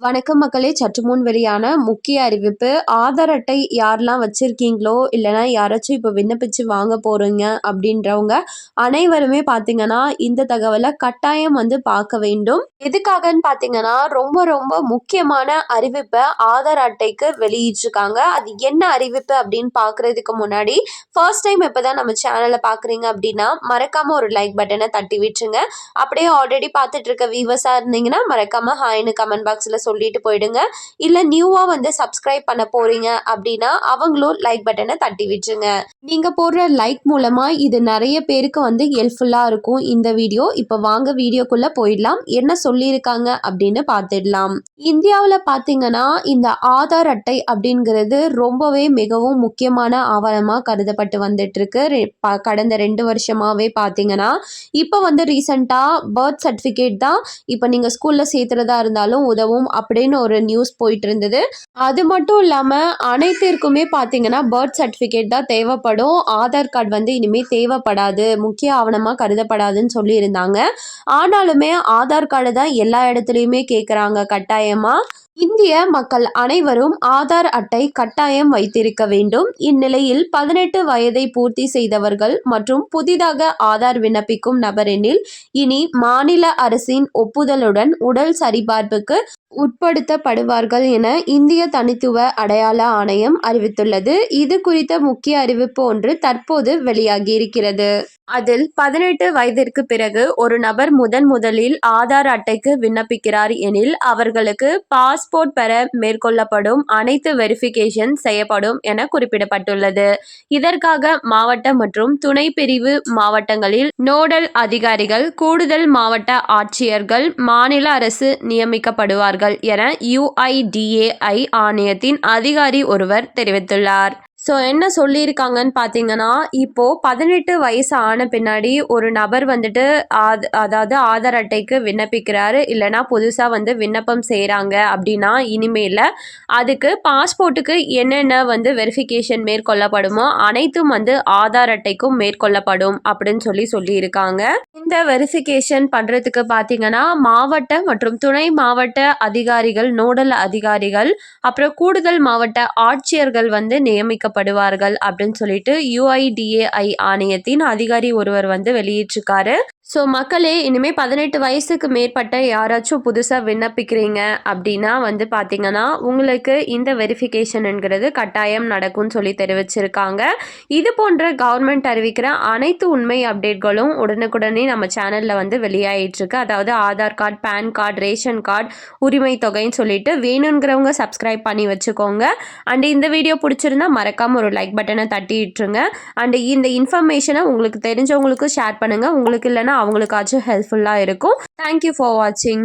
வணக்கம் மக்களே. சற்று முன் வெளியான முக்கிய அறிவிப்பு ஆதார் அட்டை யாரெல்லாம் வச்சுருக்கீங்களோ இல்லைனா யாராச்சும் இப்போ விண்ணப்பிச்சு வாங்க போகிறீங்க அப்படின்றவங்க அனைவருமே பார்த்தீங்கன்னா இந்த தகவலை கட்டாயம் வந்து பார்க்க வேண்டும். எதுக்காகன்னு பார்த்தீங்கன்னா ரொம்ப ரொம்ப முக்கியமான அறிவிப்பை ஆதார் அட்டைக்கு வெளியிட்டிருக்காங்க. அது என்ன அறிவிப்பு அப்படின்னு பார்க்குறதுக்கு முன்னாடி ஃபர்ஸ்ட் டைம் இப்போ தான் நம்ம சேனலை பார்க்குறீங்க அப்படின்னா மறக்காமல் ஒரு லைக் பட்டனை தட்டி விட்டுருங்க அப்படியே ஆல்ரெடி பார்த்துட்டு இருக்க வியூவர்ஸாக இருந்தீங்கன்னா மறக்காமல் ஹாய்னு கமெண்ட் பாக்ஸில் சொல்லிட்டு போயிடுங்க. இல்லை நியூவாக வந்து சப்ஸ்கிரைப் பண்ண போகிறீங்க அப்படின்னா அவங்களும் லைக் பட்டனை தட்டி விட்டுருங்க. நீங்கள் போடுற லைக் மூலமாக இது நிறைய பேருக்கு வந்து ஹெல்ப்ஃபுல்லாக இருக்கும். இந்த வீடியோ இப்போ வாங்க வீடியோக்குள்ளே போயிடலாம். என்ன சொல்லியிருக்காங்க அப்படின்னு பார்த்துடலாம். இந்தியாவில் பார்த்தீங்கன்னா இந்த ஆதார் அட்டை அப்படிங்கிறது ரொம்பவே மிகவும் முக்கியமான ஆவணமாக கருதப்பட்டு வந்துட்டுருக்கு. கடந்த ரெண்டு வருஷமாகவே பார்த்தீங்கன்னா இப்போ வந்து ரீசெண்டாக பர்த் சர்டிஃபிகேட் தான் இப்போ நீங்கள் ஸ்கூலில் சேர்த்துறதா இருந்தாலும் உதவும் அப்படின்னு ஒரு நியூஸ் போயிட்டு இருந்தது அது மட்டும் இல்லாமல் அனைத்திற்குமே பார்த்தீங்கன்னா பர்த் சர்டிஃபிகேட் தான் தேவைப்படும். ஆதார் கார்டு வந்து இனிமேல் தேவைப்படாது. முக்கிய ஆவணமாக கருதப்படாதுன்னு சொல்லியிருந்தாங்க. ஆனாலுமே ஆதார் கார்டு தான் எல்லா இடத்துலையுமே கேட்குறாங்க கட்டாயமாக இந்திய மக்கள் அனைவரும் ஆதார் அட்டை கட்டாயம் வைத்திருக்க வேண்டும். இந்நிலையில் பதினெட்டு வயதை பூர்த்தி செய்தவர்கள் மற்றும் புதிதாக ஆதார் விண்ணப்பிக்கும் நபரெனில் இனி மாநில அரசின் ஒப்புதலுடன் உடல் சரிபார்ப்புக்கு உட்படுத்தப்படுவார்கள் என இந்திய தனித்துவ அடையாள ஆணையம் அறிவித்துள்ளது. இது குறித்த முக்கிய அறிவிப்பு ஒன்று தற்போது வெளியாகியிருக்கிறது. அதில் பதினெட்டு வயதிற்கு பிறகு ஒரு நபர் முதன் முதலில் ஆதார் அட்டைக்கு விண்ணப்பிக்கிறார் எனில் அவர்களுக்கு பாஸ் பாஸ்போர்ட் பெற மேற்கொள்ளப்படும் அனைத்து வெரிஃபிகேஷன் செய்யப்படும் என குறிப்பிடப்பட்டுள்ளது. இதற்காக மாவட்ட மற்றும் துணை பிரிவு மாவட்டங்களில் நோடல் அதிகாரிகள் கூடுதல் மாவட்ட ஆட்சியர்கள் மாநில அரசு நியமிக்கப்படுவார்கள் என யுஐடிஏஐ ஆணையத்தின் அதிகாரி ஒருவர் தெரிவித்துள்ளார். ஸோ என்ன சொல்லியிருக்காங்கன்னு பார்த்தீங்கன்னா இப்போது பதினெட்டு வயசு ஆன பின்னாடி ஒரு நபர் வந்துட்டு ஆத் அதாவது ஆதார் அட்டைக்கு விண்ணப்பிக்கிறாரு. இல்லைனா புதுசாக வந்து விண்ணப்பம் செய்கிறாங்க அப்படின்னா இனிமேல் அதுக்கு பாஸ்போர்ட்டுக்கு என்னென்ன வந்து வெரிஃபிகேஷன் மேற்கொள்ளப்படுமோ அனைத்தும் வந்து ஆதார் அட்டைக்கும் மேற்கொள்ளப்படும் அப்படின்னு சொல்லி சொல்லியிருக்காங்க. இந்த வெரிஃபிகேஷன் பண்ணுறதுக்கு பார்த்தீங்கன்னா மாவட்ட மற்றும் துணை மாவட்ட அதிகாரிகள் நோடல் அதிகாரிகள் அப்புறம் கூடுதல் மாவட்ட ஆட்சியர்கள் வந்து நியமிக்க பாதிக்கப்படுவார்கள் அப்படின்னு சொல்லிட்டு யுஐடிஏஐ ஆணையத்தின் அதிகாரி ஒருவர் வந்து வெளியிட்டிருக்காரு. ஸோ மக்களே இனிமேல் பதினெட்டு வயசுக்கு மேற்பட்ட யாராச்சும் புதுசாக விண்ணப்பிக்கிறீங்க அப்படின்னா வந்து பார்த்தீங்கன்னா உங்களுக்கு இந்த வெரிஃபிகேஷனுங்கிறது கட்டாயம் நடக்கும்னு சொல்லி தெரிவிச்சிருக்காங்க. இது போன்ற கவர்மெண்ட் அறிவிக்கிற அனைத்து உண்மை அப்டேட்களும் உடனுக்குடனே நம்ம சேனலில் வந்து வெளியாகிட்டுருக்கு அதாவது Aadhaar card PAN card ration card உரிமை தொகைன்னு சொல்லிட்டு வேணுங்கிறவங்க சப்ஸ்கிரைப் பண்ணி வச்சுக்கோங்க. அண்ட் இந்த வீடியோ பிடிச்சிருந்தா மறக்காமல் ஒரு லைக் பட்டனை தட்டி விட்டுருங்க அண்ட் இந்த இன்ஃபர்மேஷனை உங்களுக்கு தெரிஞ்சவங்களுக்கும் ஷேர் பண்ணுங்கள் உங்களுக்கு இல்லைனா அவங்களுக்காச்சும் ஹெல்ப்ஃபுல்லாக இருக்கும். தேங்க்யூ ஃபார் வாட்சிங்